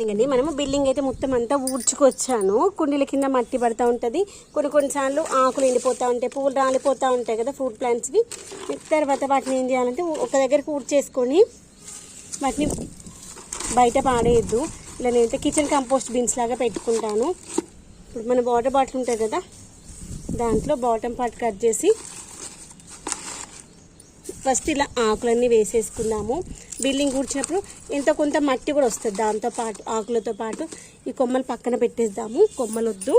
ఎందుకండి మనము బిల్డింగ్ అయితే మొత్తం అంతా ఊడ్చుకొచ్చాను. కుండీల కింద మట్టి పడతా ఉంటుంది. కొన్ని కొన్నిసార్లు ఆకులు ఎండిపోతూ ఉంటాయి పువ్వులు రాలిపోతూ ఉంటాయి కదా ఫ్రూట్ ప్లాంట్స్వి. తర్వాత వాటిని ఏం చేయాలంటే ఒక దగ్గర ఊడ్చేసుకొని వాటిని బయట పాడేయద్దు. ఇలా నేనైతే కిచెన్ కంపోస్ట్ బిన్స్ లాగా పెట్టుకుంటాను. ఇప్పుడు మన వాటర్ బాటిల్ ఉంటుంది కదా దాంట్లో బాటమ్ పార్ట్ కట్ చేసి ఫస్ట్ ఇలా ఆకులన్నీ వేసేసుకుందాము. బిల్డింగ్ కూర్చున్నప్పుడు ఇంత కొంత మట్టి కూడా వస్తుంది. దాంతో పాటు ఆకులతో పాటు ఈ కొమ్మలు పక్కన పెట్టేద్దాము. కొమ్మలు వద్దు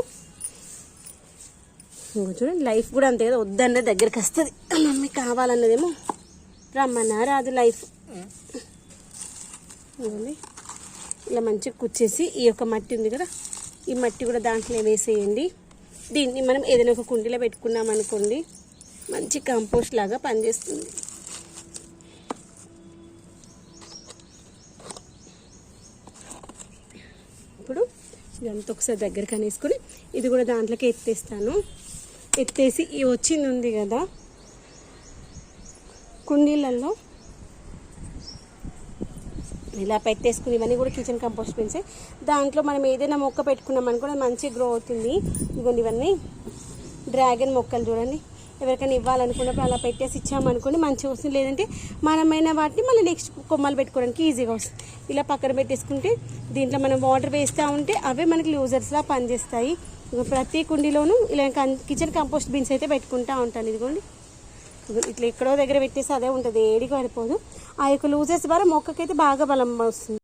చూడండి లైఫ్ కూడా అంతే కదా వద్దన్నది దగ్గరికి వస్తుంది. మమ్మీ కావాలన్నదేమో రమ్మన్నా రాదు లైఫ్. ఇలా మంచిగా కుచ్చేసి ఈ యొక్క మట్టి ఉంది కదా ఈ మట్టి కూడా దాంట్లో వేసేయండి. దీన్ని మనం ఏదైనా ఒక కుండీలో పెట్టుకున్నాం అనుకోండి మంచి కంపోస్ట్ లాగా పనిచేస్తుంది. ఇప్పుడు ఇదంతా ఒకసారి దగ్గరికి అనేసుకొని ఇది కూడా దాంట్లోకి ఎత్తేస్తాను. ఎత్తేసి ఈ వచ్చింది ఉంది కదా కుండీలలో ఇలా పెట్టేసుకుని ఇవన్నీ కూడా కిచెన్ కంపోస్ట్ బిన్సే దాంట్లో మనం ఏదైనా మొక్క పెట్టుకున్నాం అనుకో మంచి గ్రో అవుతుంది. ఇదిగోండి ఇవన్నీ. డ్రాగన్ మొక్కలు చూడండి. ఎవరికైనా ఇవ్వాలనుకున్నప్పుడు అలా పెట్టేసి ఇచ్చామనుకోండి మంచిగా వస్తుంది. లేదంటే మనమైన వాటిని మళ్ళీ నెక్స్ట్ కొమ్మలు పెట్టుకోవడానికి ఈజీగా వస్తుంది. ఇలా పక్కన పెట్టేసుకుంటే దీంట్లో మనం వాటర్ వేస్తూ ఉంటే అవే మనకి లూజర్స్లా పనిచేస్తాయి. ప్రతి కుండీలోనూ ఇలా కిచెన్ కంపోస్ట్ బిన్స్ అయితే పెట్టుకుంటూ ఉంటాను. ఇదిగోండి. ఇట్లా ఎక్కడో దగ్గర పెట్టేసి అదే ఉంటుంది. ఏడికి పడిపోదు. ఆ యొక్క లూజర్స్ ద్వారా మొక్కకైతే బాగా బలం వస్తుంది.